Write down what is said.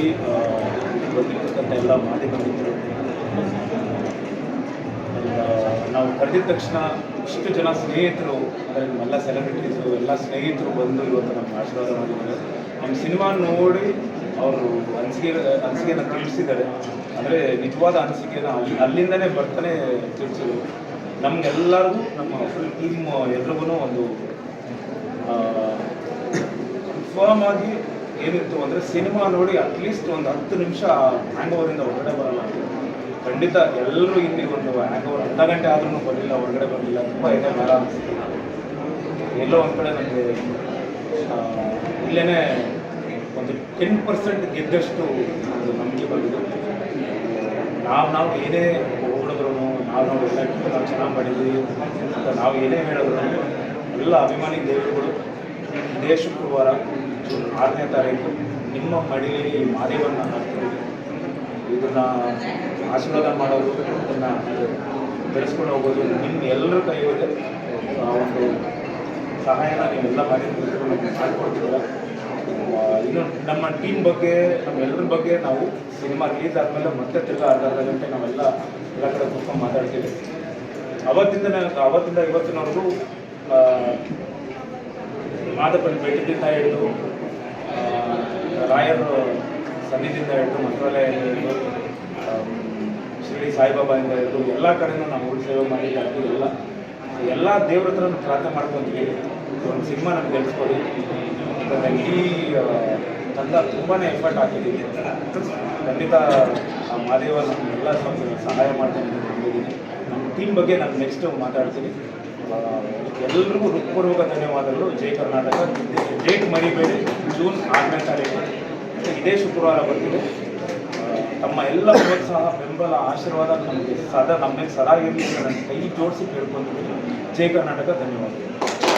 ಹೋಗಿ ಬಂದಿರ್ತಕ್ಕಂಥ ಎಲ್ಲ ಮಾಧ್ಯಮ ನಾವು ಕರೆದಿದ ತಕ್ಷಣ ಇಷ್ಟು ಜನ ಸ್ನೇಹಿತರು, ಅಂದರೆ ನಮ್ಮೆಲ್ಲ ಸೆಲೆಬ್ರಿಟೀಸು ಎಲ್ಲ ಸ್ನೇಹಿತರು ಬಂದು ಇವತ್ತು ನಮ್ಗೆ ಆಶೀರ್ವಾದ ಮಾಡಿದ್ದಾರೆ. ನಮ್ಮ ಸಿನಿಮಾ ನೋಡಿ ಅವರು ಅನಿಸಿಕೆ ಅನಿಸಿಕೆಯನ್ನು ತಿಳಿಸಿದ್ದಾರೆ. ಅಂದರೆ ನಿಜವಾದ ಅನಿಸಿಕೆನ ಅಲ್ಲಿ, ಅಲ್ಲಿಂದನೇ ಬರ್ತಾನೆ ತಿಳಿಸಿದ್ರು. ನಮಗೆಲ್ಲರಿಗೂ ನಮ್ಮ ಫುಲ್ ಟೀಮ್ ಎಲ್ರಿಗೂ ಒಂದು ಕನ್ಫರ್ಮ್ ಆಗಿ ಏನಿತ್ತು ಅಂದರೆ ಸಿನಿಮಾ ನೋಡಿ ಅಟ್ಲೀಸ್ಟ್ ಒಂದು ಹತ್ತು ನಿಮಿಷ ಹ್ಯಾಂಗ್ ಓವರಿಂದ ಹೊರಗಡೆ ಬರಲ್ಲ. ಖಂಡಿತ ಎಲ್ಲರೂ ಇಲ್ಲಿ ಒಂದು ಹ್ಯಾಂಗ್ ಓವರ್ ಅರ್ಧ ಗಂಟೆ ಆದ್ರೂ ಬರಲಿಲ್ಲ, ಹೊರಗಡೆ ಬರಲಿಲ್ಲ, ತುಂಬ ಇದೆ ಮರ. ಎಲ್ಲೋ ಒಂದು ಕಡೆ ನಮಗೆ ಇಲ್ಲೇ ಒಂದು ಟೆನ್ ಪರ್ಸೆಂಟ್ ಗೆದ್ದಷ್ಟು ಒಂದು ನಂಬಿಕೆ ಬಂದಿದೆ. ನಾವು ನಾವು ಏನೇ ಹೊಗಳಿದ್ರು ನಾವು ನಾವು ಎಲ್ಲ ನಾವು ಚೆನ್ನಾಗಿ ಮಾಡಿದ್ವಿ ಅಂತ ನಾವು ಏನೇ ಹೇಳಿದ್ರು, ಎಲ್ಲ ಅಭಿಮಾನಿ ದೇವರುಗಳು ಇದೇ ಶುಕ್ರವಾರ. ಜೂನ್ ಆರನೇ ತಾರೀಕು ನಿಮ್ಮ ಮಡಿಲಿ ಈ ಹಾಕ್ತೀವಿ. ಇದನ್ನ ಆಶೀರ್ವಾದ ಮಾಡೋದು, ಇದನ್ನು ಬೆಳೆಸ್ಕೊಂಡು ಹೋಗೋದು, ನಿಮ್ಮ ಎಲ್ಲರ ಕೈಯಲ್ಲಿ ಒಂದು ಸಹಾಯನ ನೀವೆಲ್ಲ ಮಾಡಿ ಮಾಡಿಕೊಡ್ತೀರ? ಇನ್ನು ನಮ್ಮ ಟೀಮ್ ಬಗ್ಗೆ ನಮ್ಮೆಲ್ಲರ ಬಗ್ಗೆ ನಾವು ಸಿನಿಮಾ ರಿಲೀಸ್ ಆದಮೇಲೆ ಮತ್ತೆ ತಿರ್ಗಾ ಅರ್ಧ ಅರ್ಧ ಗಂಟೆ ನಾವೆಲ್ಲ ಎಲ್ಲ ಕಡೆ ಕೂತ್ಕೊಂಡು ಮಾತಾಡ್ತೀವಿ. ಅವತ್ತಿಂದ ಅವತ್ತಿಂದ ಇವತ್ತಿನವರೆಗೂ ಮಾದಪ್ಪನ ಬೆಟ್ಟದಿಂದ ಹಿಡಿದು ರಾಯರ ಸನ್ನಿಧಿಯಿಂದ ಹಿಡಿದು ಮಂತ್ರಾಲಯದಿಂದ ಹಿಡಿದು ಶ್ರೀ ಸಾಯಿಬಾಬಾಯಿಂದ ಹಿಡಿದು ಎಲ್ಲ ಕಡೆನೂ ನಾವು ಊರು ಸೇವೆ ಮಾಡಿದ್ದಾಗಿ ಎಲ್ಲ. ಎಲ್ಲ ದೇವ್ರ ಹತ್ರ ಪ್ರಾರ್ಥನೆ ಮಾಡ್ಕೊತೀವಿ. ಒಂದು ಸಿನಿಮಾ ನಮ್ಗೆ ಗೆಲ್ಸ್ಕೊಡಿ ಈ ತಂದ ತುಂಬಾ ಎಫರ್ಟ್ ಹಾಕಿದ್ದೀವಿ ಖಂಡಿತ ಆ ಮಾದೇವ ನಮಗೆಲ್ಲ ಸ್ವಲ್ಪ ಸಹಾಯ ಮಾಡ್ತಾನೆ ನಮ್ಮ ಟೀಮ್ ಬಗ್ಗೆ ನಾನು ನೆಕ್ಸ್ಟ್ ಮಾತಾಡ್ತೀನಿ. ಆ, ಎಲ್ರಿಗೂ ಹೃತ್ಪೂರ್ವಕ ಧನ್ಯವಾದಗಳು. ಜೈ ಕರ್ನಾಟಕ. ಡೇಟ್ ಮರಿಬೇಡಿ. ಜೂನ್ ಆರನೇ ತಾರೀಕು. ಇದೇ ಶುಕ್ರವಾರ ಬರ್ತಿದೆ ತಮ್ಮ ಎಲ್ಲ ಪ್ರೋತ್ಸಾಹ ಬೆಂಬಲ ಆಶೀರ್ವಾದ ನಮಗೆ ಸದಾ ನಮ್ಮ ಸದಾ ಇರಲಿ ಅಂತ ನಾನು ಕೈ ಜೋಡಿಸಿ ಕೇಳ್ಕೊಂಡಿದ್ದೀನಿ. ಜೈ ಕರ್ನಾಟಕ. ಧನ್ಯವಾದಗಳು.